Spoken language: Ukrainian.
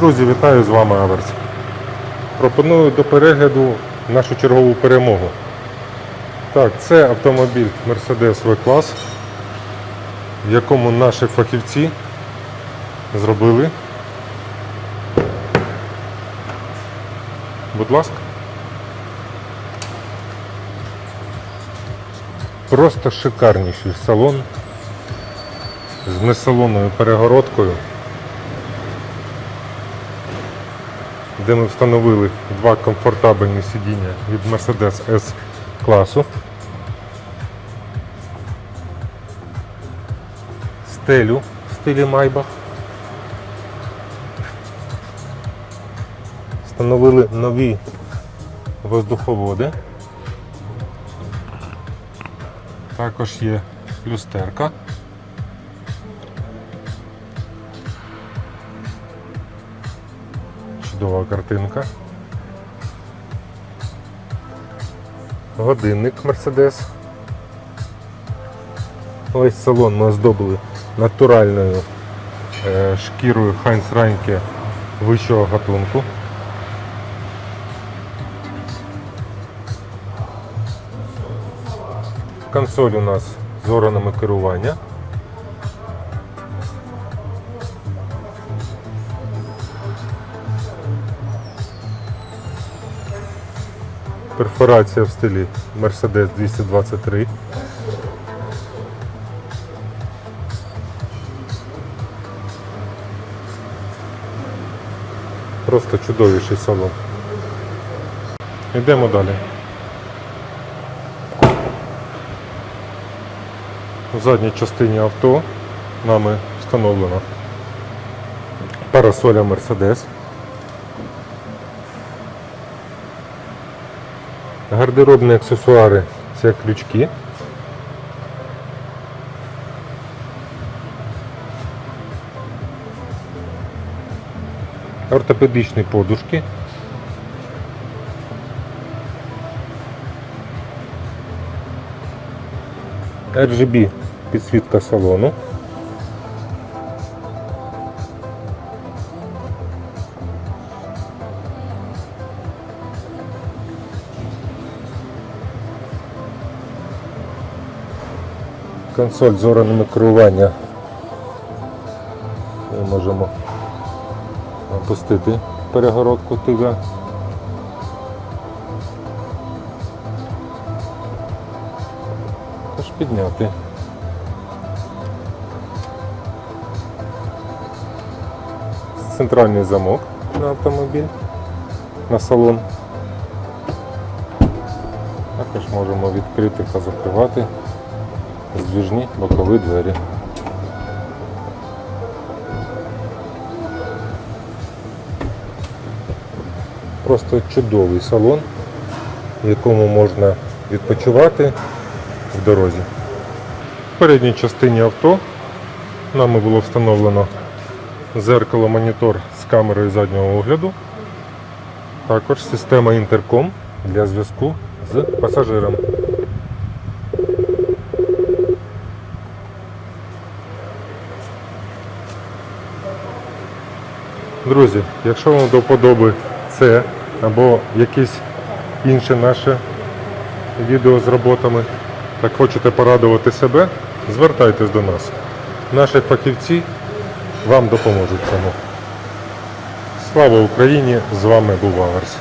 Друзі, вітаю з вами Аверс. Пропоную до перегляду нашу чергову перемогу. Так, це автомобіль Mercedes V-клас, в якому наші фахівці зробили. Будь ласка. Просто шикарніший салон з несалонною перегородкою. Де ми встановили два комфортабельні сидіння від Mercedes S класу. Стелю в стилі Maybach. Встановили нові воздуховоди. Також є люстерка. Чудова картинка. Годинник Mercedes. Весь салон ми оздобили натуральною е, шкірою Хайнс Раньке вищого гатунку. Консоль у нас з органами керування. Перфорація в стилі Mercedes 223. Просто чудовіший салон. Йдемо далі. У задній частині авто нами встановлена парасоля Mercedes. Гардеробні аксесуари це крючки. Ортопедичні подушки. RGB підсвітка салону. Консоль з органами керування. Ми можемо опустити перегородку тига. Також підняти. Центральний замок на автомобіль, на салон. Також можемо відкрити та закривати здвіжні бокові двері. Просто чудовий салон, в якому можна відпочивати в дорозі. В передній частині авто нами було встановлено зеркало монітор з камерою заднього огляду, також система інтерком для зв'язку з пасажиром. Друзі, якщо вам до вподоби це або якесь інше наше відео з роботами, так хочете порадувати себе, звертайтесь до нас. Наші фахівці вам допоможуть цьому. Слава Україні! З вами був Аверс.